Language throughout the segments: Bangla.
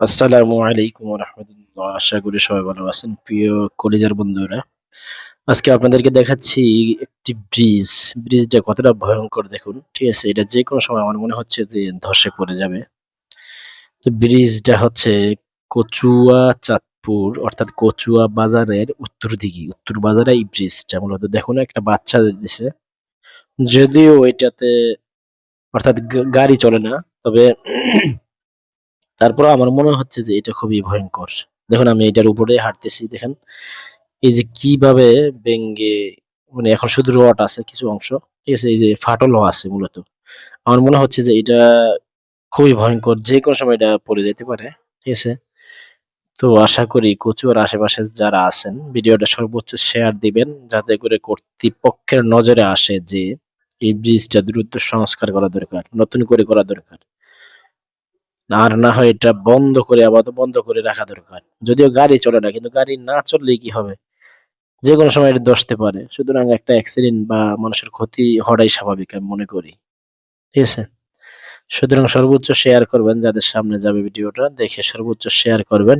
আসসালামু আলাইকুম রহমতুল্লাহ আশা করি সবাই ভালো আছেন। প্রিয় কলেজের বন্ধুরা, আজকে আপনাদেরকে দেখাচ্ছি একটি ব্রিজ। ব্রিজটা কতটা ভয়ঙ্কর দেখুন, ঠিক আছে? এটা যে কোনো সময় আমার মনে হচ্ছে যে ধসে পড়ে যাবে। তো ব্রিজটা হচ্ছে কচুয়া চাঁদপুর, অর্থাৎ কচুয়া বাজারের উত্তর দিকে। উত্তর বাজারে এই ব্রিজটা মূলত দেখুন, একটা বাচ্চা দিছে। যদিও এটাতে অর্থাৎ গাড়ি চলে না, তবে তারপরে আমার মনে হচ্ছে যে এটা খুবই ভয়ঙ্কর। দেখুন, আমি এটার উপরে হাঁটতেছি, দেখেন। এই যে কীভাবে বেঙ্গে মানে এখন শুধু রড আছে কিছু অংশ, ঠিক আছে? এই যে ফাটলও আছে মূলত। আমার মনে হচ্ছে যে এটা খুবই ভয়ঙ্কর, যে কোনো সময় এটা পড়ে যেতে পারে, ঠিক আছে? তো আশা করি কচুয়ার আশেপাশে যারা আছেন, ভিডিওটা সর্বোচ্চ শেয়ার দিবেন, যাতে করে কর্তৃপক্ষের নজরে আসে যে এই ব্রিজটা দ্রুত সংস্কার করা দরকার, নতুন করে করা দরকার। আর না হয় এটা বন্ধ করে আপাতত বন্ধ করে রাখা দরকার। যদিও গাড়ি চলে না, কিন্তু গাড়ি না চললে কি হবে? যে কোনো সময় এটা দশতে পারে। সুতরাং একটা অ্যাক্সিডেন্ট বা মানুষের ক্ষতি হওয়াটাই স্বাভাবিক, আমি মনে করি। ঠিক আছে? সুতরাং সর্বোচ্চ শেয়ার করবেন যাদের সামনে যাবে ভিডিওটা, দেখে সর্বোচ্চ শেয়ার করবেন।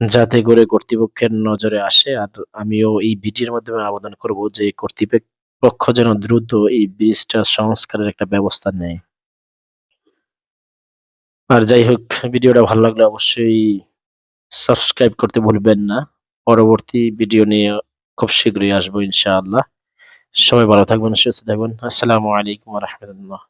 যাতে করে কর্তৃপক্ষের নজরে আসে। আর আমিও এই ভিডিওর মাধ্যমে আবেদন করব যে কর্তৃপক্ষ যেন দ্রুত এই ব্রিজটা সংস্কারের একটা ব্যবস্থা নেয়। আর যাই হোক, ভিডিওটা ভালো লাগলে অবশ্যই সাবস্ক্রাইব করতে ভুলবেন না। পরবর্তী ভিডিও নিয়ে খুব শীঘ্রই আসব ইনশাআল্লাহ। সবাই ভালো থাকবেন, সুস্থ থাকবেন। আসসালামু আলাইকুম রহমতুল্লাহ।